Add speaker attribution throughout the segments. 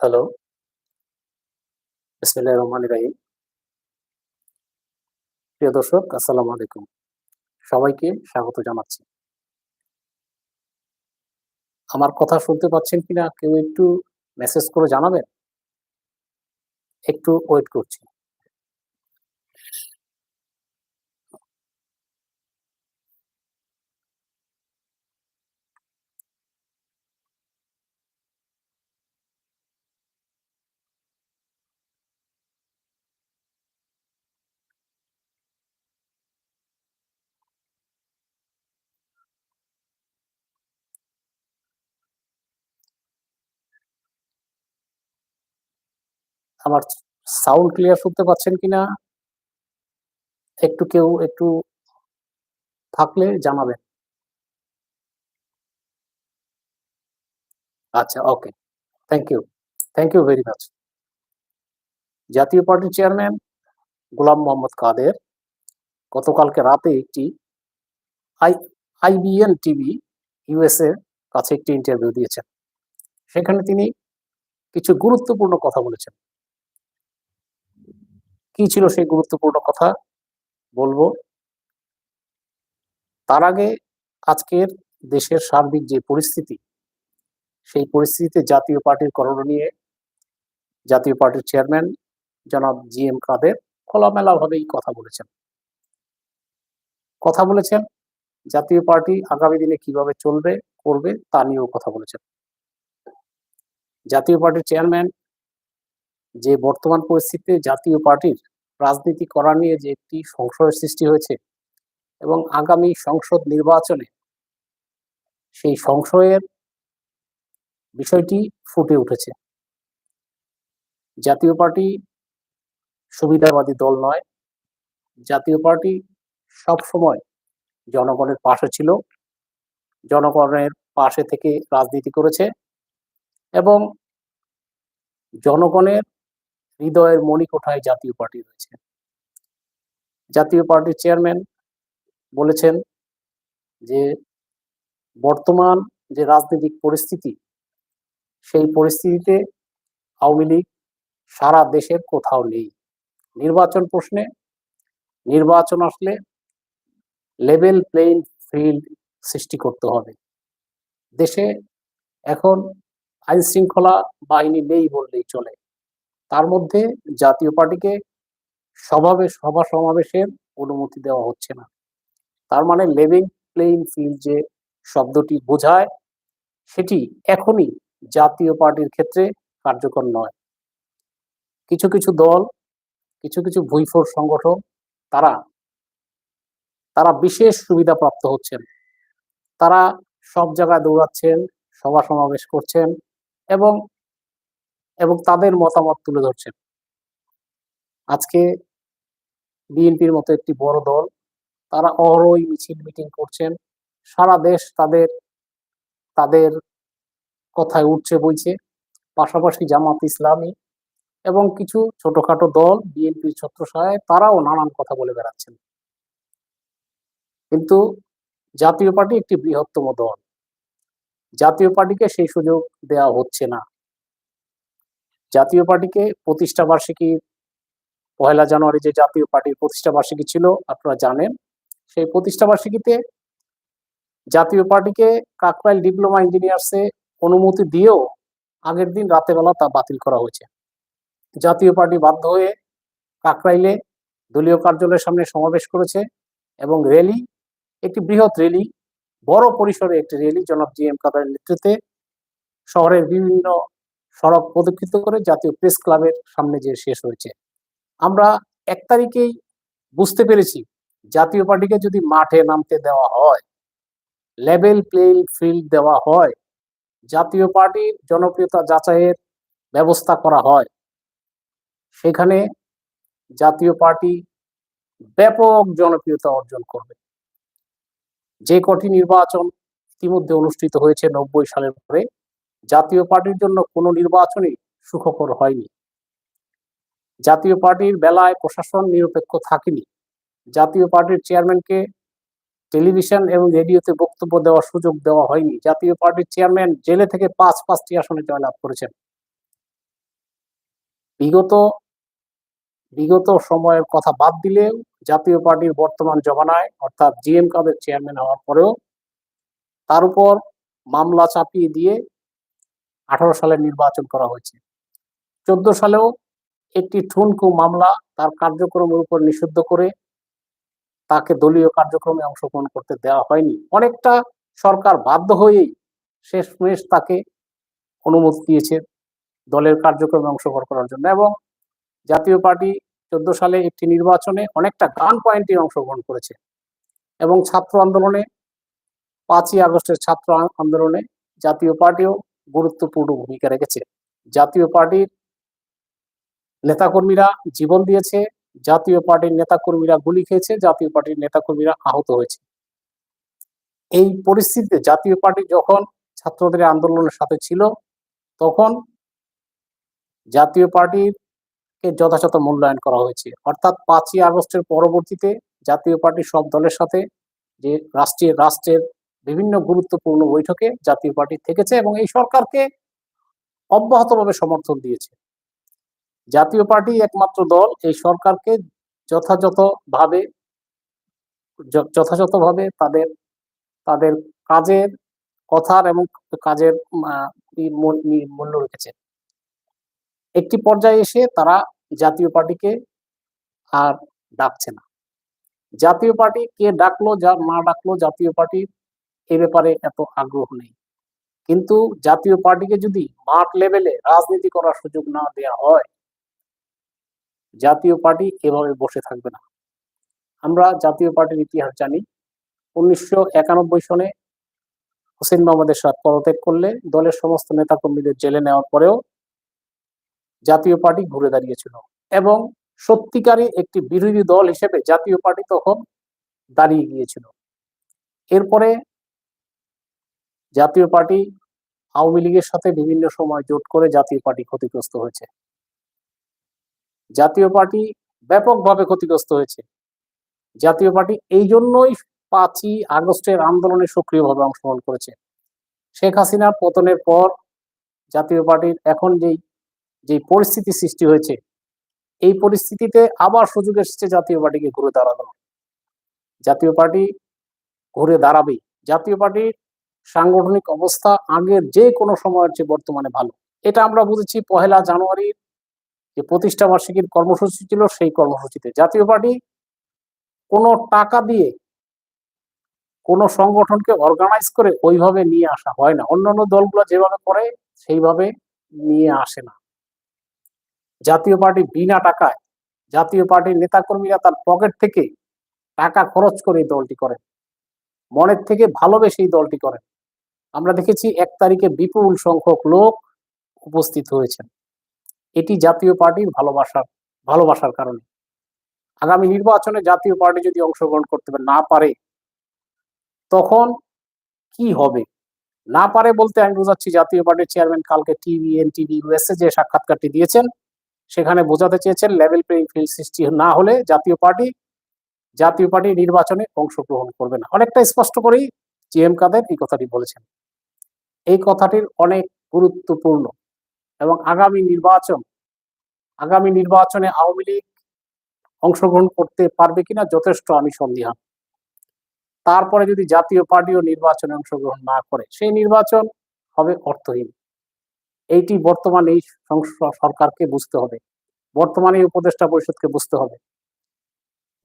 Speaker 1: Hello. বিসমিল্লাহির রহমান রাহিম প্রিয় দর্শক, আসসালামু আলাইকুম। সবাইকে স্বাগত জানাচ্ছি। আমার কথা শুনতে পাচ্ছেন কিনা কেউ একটু মেসেজ করে জানাবেন? একটু ওয়েট করছি। আমার সাউন্ড ক্লিয়ার শুনতে পাচ্ছেন কিনা? একটু কেউ একটু থাকলে জানাবেন। আচ্ছা okay. Thank you. Thank you very much. জাতীয় পার্টির চেয়ারম্যান গোলাম মোহাম্মদ কাদের গতকালকে রাতে একটি আই আইবিএন টিভি ইউএসএ কাছে একটি ইন্টারভিউ দিয়েছেন। সেখানে তিনি কিছু গুরুত্বপূর্ণ কথা বলেছেন। কি ছিল সেই গুরুত্বপূর্ণ কথা বলব। তার আগে আজকের দেশের সার্বিক যে পরিস্থিতি সেই পরিস্থিতিতে জাতীয় পার্টির করণীয় নিয়ে জাতীয় পার্টির চেয়ারম্যান জনাব জি এম কাদের খোলামেলাভাবেই কথা বলেছেন। কথা বলেছেন জাতীয় পার্টি আগামী দিনে কীভাবে চলবে, করবে তা নিয়েও কথা বলেছেন। জাতীয় পার্টির চেয়ারম্যান যে বর্তমান পরিস্থিতিতে জাতীয় পার্টির রাজনীতি করা নিয়ে যে একটি সংশয়ের সৃষ্টি হয়েছে এবং আগামী সংসদ নির্বাচনে সেই সংশয়ের বিষয়টি ফুটে উঠেছে। জাতীয় পার্টি সুবিধাবাদী দল নয়। জাতীয় পার্টি সবসময় জনগণের পাশে ছিল। জনগণের পাশে থেকে রাজনীতি করেছে এবং জনগণের হৃদয়ের মণিকোঠায় জাতীয় পার্টি রয়েছে। জাতীয় পার্টির চেয়ারম্যান বলেছেন যে বর্তমান যে রাজনৈতিক পরিস্থিতি, সেই পরিস্থিতিতে আওয়ামী লীগ সারা দেশের কোথাও নেই। নির্বাচন প্রশ্নে নির্বাচন আসলে লেভেল প্লেইং ফিল্ড সৃষ্টি করতে হবে। দেশে এখন আইন শৃঙ্খলা বাহিনী নেই বললেই চলে। তার মধ্যে জাতীয় পার্টিকে সভাবে সভা সমাবেশের অনুমতি দেওয়া হচ্ছে না। তার মানে লেভিং প্লেইং ফিল্ড যে শব্দটি বোঝায় সেটি এখনই জাতীয় পার্টির ক্ষেত্রে কার্যকর নয়। কিছু, কিছু দল, কিছু, কিছু ভুইফোর সংগঠন তারা তারা বিশেষ সুবিধা প্রাপ্ত হচ্ছেন। তারা সব জায়গায় দৌড়াচ্ছেন, সভা সমাবেশ করছেন এবং এবং তাদের মতামত তুলে ধরছেন। আজকে বিএনপির মতো একটি বড় দল তারা অহরহই মিছিল মিটিং করছেন। সারা দেশ তাদের তাদের কথায় উঠছে, বইছে। পাশাপাশি জামাত ইসলামী এবং কিছু ছোটখাটো দল, বিএনপির ছত্রছায়ায় তারাও নানান কথা বলে বেড়াচ্ছেন। কিন্তু জাতীয় পার্টি একটি বৃহত্তম দল। জাতীয় পার্টিকে সেই সুযোগ দেওয়া হচ্ছে না। জাতীয় পার্টিকে প্রতিষ্ঠা বার্ষিকী পহেলা জানুয়ারি যে জাতীয় পার্টির প্রতিষ্ঠা বার্ষিকী ছিল, আপনারা জানেন। সেই প্রতিষ্ঠা বার্ষিকীতে জাতীয় পার্টিকে কাকরাইল ডিপ্লোমা ইঞ্জিনিয়ার্সে অনুমতি দিয়েও আগের দিন রাতের বেলা তা বাতিল করা হয়েছে। জাতীয় পার্টি বাধ্য হয়ে কাকরাইলে দলীয় কার্যালয়ের সামনে সমাবেশ করেছে এবং র্যালি, একটি বৃহৎ র্যালি, বড় পরিসরে একটি র্যালি জনাব জি এম কাদেরের নেতৃত্বে শহরের বিভিন্ন সড়ক প্রদক্ষিণ করে জাতীয় প্রেস ক্লাবের সামনে যেয়ে শেষ হয়েছে। আমরা এক তারিখেই বুঝতে পেরেছি জাতীয় পার্টিকে যদি মাঠে নামতে দেওয়া হয়, লেভেল প্লেইং ফিল্ড দেওয়া হয়, জাতীয় পার্টির জনপ্রিয়তা যাচাইয়ের ব্যবস্থা করা হয়, সেখানে জাতীয় পার্টি ব্যাপক জনপ্রিয়তা অর্জন করবে। যে কটি নির্বাচন ইতিমধ্যে অনুষ্ঠিত হয়েছে নব্বই সালের পরে জাতীয় পার্টির জন্য কোনো নির্বাচনই সুখকর হয়নি। জাতীয় পার্টির বেলায় প্রশাসন নিরপেক্ষ থাকেনি। জাতীয় পার্টির চেয়ারম্যানকে টেলিভিশন এবং রেডিওতে বক্তব্য দেওয়ার সুযোগ দেওয়া হয়নি। জাতীয় পার্টির চেয়ারম্যান জেলে থেকে পাঁচ পাঁচটি আসনে জয়লাভ করেছেন। বিগত বিগত সময়ের কথা বাদ দিলেও জাতীয় পার্টির বর্তমান জমানায়, অর্থাৎ জিএম কাদের চেয়ারম্যান হওয়ার পরেও তার উপর মামলা চাপিয়ে দিয়ে আঠারো সালে নির্বাচন করা হয়েছে চোদ্দ সালেও একটি ঠুনকু মামলা তার কার্যক্রমের উপর নিষিদ্ধ করে তাকে দলীয় কার্যক্রমে অংশগ্রহণ করতে দেওয়া হয়নি। অনেকটা সরকার বাধ্য হয়েই শেষমেশ তাকে অনুমতি দিয়েছে দলের কার্যক্রমে অংশগ্রহণ করার জন্য এবং জাতীয় পার্টি চোদ্দ সালে একটি নির্বাচনে অনেকটা গান পয়েন্টে অংশগ্রহণ করেছে এবং ছাত্র আন্দোলনে পাঁচই আগস্টের ছাত্র আন্দোলনে জাতীয় পার্টিও গুরুত্বপূর্ণ ভূমিকা রেখেছে। জাতীয় পার্টির নেতাকর্মীরা জীবন দিয়েছে, জাতীয় পার্টির নেতাকর্মীরা গুলি খেয়েছে, জাতীয় পার্টির নেতাকর্মীরা আহত হয়েছে। এই পরিস্থিতিতে জাতীয় পার্টি যখন ছাত্রদের আন্দোলনের সাথে ছিল, তখন জাতীয় পার্টির যথাযথ মূল্যায়ন করা হয়েছে। অর্থাৎ পাঁচই আগস্টের পরবর্তীতে জাতীয় পার্টি সব দলের সাথে যে রাষ্ট্রীয়, রাষ্ট্রের বিভিন্ন গুরুত্বপূর্ণ বৈঠকে জাতীয় পার্টি থেকেছে এবং এই সরকারকে অব্যাহতভাবে সমর্থন দিয়েছে। জাতীয় পার্টি একমাত্র দল, এই সরকারকে যথাযথভাবে যথাযথভাবে তাদের তাদের কাজের কথার এবং কাজের মূল্য রেখেছে। একটি পর্যায়ে এসে তারা জাতীয় পার্টিকে আর ডাকছে না। জাতীয় পার্টি কে ডাকলো, যা না ডাকলো জাতীয় পার্টির এ ব্যাপারে এত আগ্রহ নেই। কিন্তু জাতীয় পার্টিকে যদি মাঠ লেভেলে রাজনীতি করার সুযোগ না দেওয়া হয় জাতীয় পার্টি এভাবে বসে থাকবে না। আমরা জাতীয় পার্টির ইতিহাস জানি। উনিশশো একানব্বই সনে হোসেন মোহাম্মদের সাথ পদত্যাগ করলে দলের সমস্ত নেতাকর্মীদের জেলে নেওয়ার পরেও জাতীয় পার্টি ঘুরে দাঁড়িয়েছিল এবং সত্যিকারই একটি বিরোধী দল হিসেবে জাতীয় পার্টি তখন দাঁড়িয়ে গিয়েছিল। এরপরে জাতীয় পার্টি আওয়ামী লীগের সাথে বিভিন্ন সময় জোট করে জাতীয় পার্টি ক্ষতিগ্রস্ত হয়েছে। জাতীয় পার্টি ব্যাপকভাবে ক্ষতিগ্রস্ত হয়েছে। জাতীয় পার্টি এই জন্যই পাঁচই আগস্টের আন্দোলনে সক্রিয়ভাবে অংশগ্রহণ করেছে। শেখ হাসিনার পতনের পর জাতীয় পার্টির এখন যেই যে পরিস্থিতি সৃষ্টি হয়েছে, এই পরিস্থিতিতে আবার সুযোগ এসেছে জাতীয় পার্টিকে ঘুরে দাঁড়ানো জাতীয় পার্টি ঘুরে দাঁড়াবেই। জাতীয় পার্টির সাংগঠনিক অবস্থা আগের যে কোনো সময়ের চেয়ে বর্তমানে ভালো। এটা আমরা বুঝেছি পহেলা জানুয়ারির যে প্রতিষ্ঠা বার্ষিকীর কর্মসূচি ছিল সেই কর্মসূচিতে। জাতীয় পার্টি কোনো টাকা দিয়ে কোনো সংগঠনকে অর্গানাইজ করে ওইভাবে নিয়ে আসা হয় না। অন্যান্য দলগুলো যেভাবে করে, সেইভাবে নিয়ে আসে না। জাতীয় পার্টি বিনা টাকায়, জাতীয় পার্টির নেতাকর্মীরা তার পকেট থেকে টাকা খরচ করে দলটি করে। মনের থেকে ভালোবেসে এই দলটি করে। আমরা দেখেছি এক তারিখে বিপুল সংখ্যক লোক উপস্থিত হয়েছেন। এটি জাতীয় পার্টির ভালোবাসার ভালোবাসার কারণে। আগামী নির্বাচনে জাতীয় পার্টি যদি অংশগ্রহণ করতে না পারে, তখন কি হবে? না পারে বলতে আমি বোঝাচ্ছি জাতীয় পার্টির চেয়ারম্যান কালকে টিভি, এনটিভি ইউএসএ যে সাক্ষাৎকারটি দিয়েছেন, সেখানে বোঝাতে চেয়েছেন লেভেল প্লেইং ফিল্ড সৃষ্টি না হলে জাতীয় পার্টি জাতীয় পার্টি নির্বাচনে অংশগ্রহণ করবে না। অনেকটা স্পষ্ট করেই জি এম কাদের এই কথাটি বলেছেন। এই কথাটির অনেক গুরুত্বপূর্ণ। এবং আগামী নির্বাচন, আগামী নির্বাচনে আওয়ামী লীগ অংশগ্রহণ করতে পারবে কিনা যথেষ্ট আমি সন্দিহান। তারপরে যদি জাতীয় পার্টিও নির্বাচনে অংশগ্রহণ না করে, সেই নির্বাচন হবে অর্থহীন। এইটি বর্তমান এই সরকারকে বুঝতে হবে। বর্তমানে উপদেষ্টা পরিষদকে বুঝতে হবে।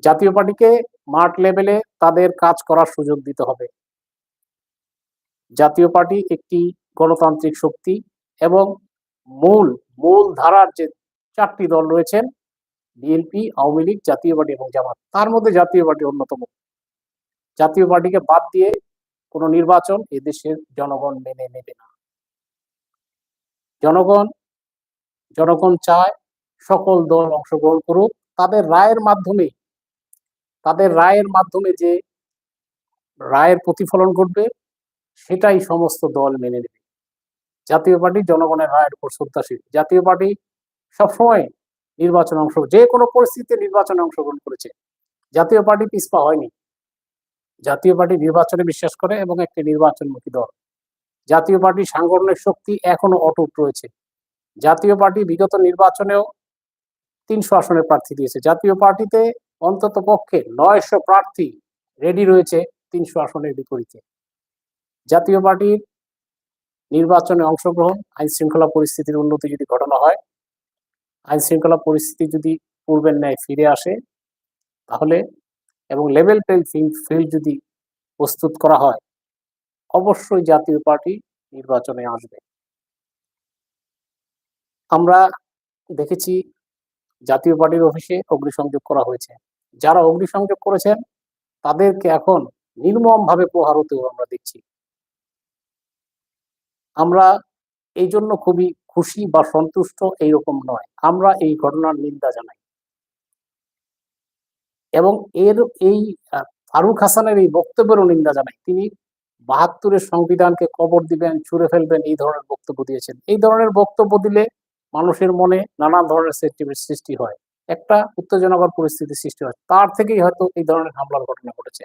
Speaker 1: জাতীয় পার্টিকে মাঠ লেভেলে তাদের কাজ করার সুযোগ দিতে হবে। জাতীয় পার্টি একটি গণতান্ত্রিক শক্তি এবং মূল মূল ধারার যে চারটি দল রয়েছেন বিএনপি আওয়ামী লীগ, জাতীয় পার্টি এবং জামাত, তার মধ্যে জাতীয় পার্টি অন্যতম। জাতীয় পার্টিকে বাদ দিয়ে কোনো নির্বাচন এদেশের জনগণ মেনে নেবে না। জনগণ জনগণ চায় সকল দল অংশগ্রহণ করুক। তাদের রায়ের মাধ্যমে, তাদের রায়ের মাধ্যমে যে রায়ের প্রতিফলন ঘটবে, সেটাই সমস্ত দল মেনে নেবে। জাতীয় পার্টি জনগণের রায়ের উপর শ্রদ্ধাশীল। জাতীয় পার্টি সবসময় নির্বাচনে অংশ, যে কোনো পরিস্থিতিতে নির্বাচনে অংশগ্রহণ করেছে। জাতীয় পার্টি পিছপা হয়নি। জাতীয় পার্টি নির্বাচনে বিশ্বাস করে এবং একটি নির্বাচনমুখী দল। জাতীয় পার্টির সাংগঠনিক শক্তি এখনও অটুট রয়েছে। জাতীয় পার্টি বিগত নির্বাচনেও তিনশো আসনের প্রার্থী দিয়েছে। জাতীয় পার্টিতে অন্তত পক্ষে নয়শো প্রার্থী রেডি রয়েছে তিনশো আসনের বিপরীতে। জাতীয় পার্টির নির্বাচনে অংশগ্রহণ, আইন শৃঙ্খলা পরিস্থিতির উন্নতি যদি ঘটানো হয়, আইন শৃঙ্খলা পরিস্থিতি যদি পূর্বের ন্যায় ফিরে আসে, তাহলে এবং লেভেল প্লেইং ফিল্ড যদি প্রস্তুত করা হয়, অবশ্যই জাতীয় পার্টি নির্বাচনে আসবে। আমরা দেখেছি জাতীয় পার্টির অফিসে অগ্নিসংযোগ করা হয়েছে। যারা অগ্নিসংযোগ করেছেন, তাদেরকে এখন নির্মমভাবে প্রহার হতেও আমরা দেখছি। আমরা এই জন্য খুবই খুশি বা সন্তুষ্ট এইরকম নয়। আমরা এই ঘটনার নিন্দা জানাই। এবং এর এই ফারুক হাসানের এই বক্তব্যেরও নিন্দা জানাই। তিনি বাহাত্তরের সংবিধানকে কবর দিবেন, ছুঁড়ে ফেলবেন, এই ধরনের বক্তব্য দিয়েছেন। এই ধরনের বক্তব্য দিলে মানুষের মনে নানা ধরনের সেন্টিমেন্ট সৃষ্টি হয়। একটা উত্তেজনাকর পরিস্থিতি সৃষ্টি হয়। তার থেকেই হয়তো এই ধরনের হামলার ঘটনা ঘটেছে।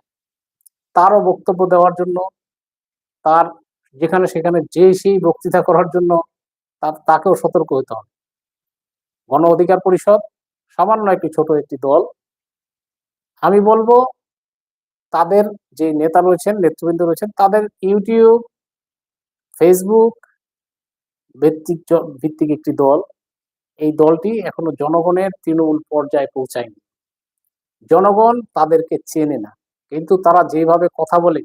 Speaker 1: তারও বক্তব্য দেওয়ার জন্য তার যেখানে সেখানে যে সেই বক্তৃতা করার জন্য তাকেও সতর্ক হতে হবে। গণ অধিকার পরিষদ সামান্য একটি ছোট একটি দল। আমি বলব, তাদের যে নেতা রয়েছেন, নেতৃবৃন্দ রয়েছেন, তাদের ইউটিউব, ফেসবুক ভিত্তিক ভিত্তিক একটি দল। এই দলটি এখনও জনগণের তৃণমূল পর্যায়ে পৌঁছায়নি। জনগণ তাদেরকে চেনে না। কিন্তু তারা যেভাবে কথা বলে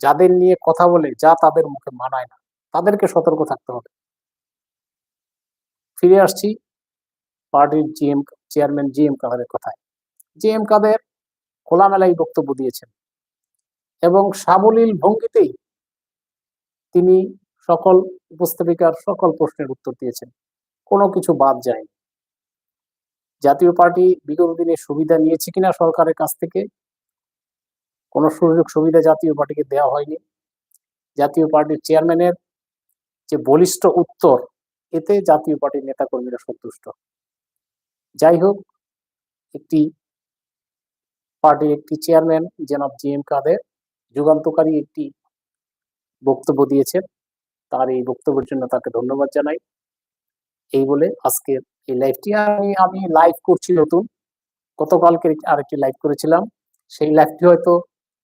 Speaker 1: যাদের নিয়ে কথা বলে যা তাদের মুখে মানায় না, তাদেরকে সতর্ক থাকতে হবে। ফিরে আসছি পার্টির জিএম, চেয়ারম্যান জি এম কাদেরের কথায়। জি এম কাদের খোলামেলাই বক্তব্য দিয়েছেন এবং সাবলীল ভঙ্গিতেই তিনি সকল উপস্থাপিকার সকল প্রশ্নের উত্তর দিয়েছেন। কোনো কিছু বাদ যায়নি। জাতীয় পার্টি বিগত দিনে সুবিধা নিয়েছে কিনা সরকারের কাছ থেকে কোনো সুযোগ সুবিধা জাতীয় পার্টিকে দেওয়া হয়নি। জাতীয় পার্টির চেয়ারম্যানের যে বলিষ্ঠ উত্তর, এতে জাতীয় পার্টির নেতাকর্মীরা সন্তুষ্ট। যাই হোক, একটি পার্টির একটি চেয়ারম্যান জনাব জি এম কাদের যুগান্তকারী একটি বক্তব্য দিয়েছেন। তার এই বক্তব্যের জন্য তাকে ধন্যবাদ জানাই। এই বলে আজকের এই লাইভটি। আমি আমি লাইভ করছি নতুন। গতকালকে আরেকটি লাইভ করেছিলাম। সেই লাইভটি হয়তো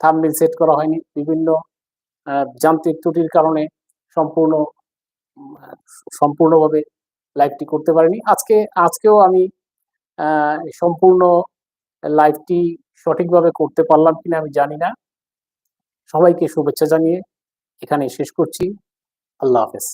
Speaker 1: থাম্বনেল সেট করা হয়নি। বিভিন্ন যান্ত্রিক ত্রুটির কারণে সম্পূর্ণ, সম্পূর্ণভাবে লাইভটি করতে পারিনি। আজকে, আজকেও আমি সম্পূর্ণ লাইভটি সঠিকভাবে করতে পারলাম কিনা আমি জানি না। সবাইকে শুভেচ্ছা জানিয়ে এখানে শেষ করছি। আল্লাহ হাফেজ।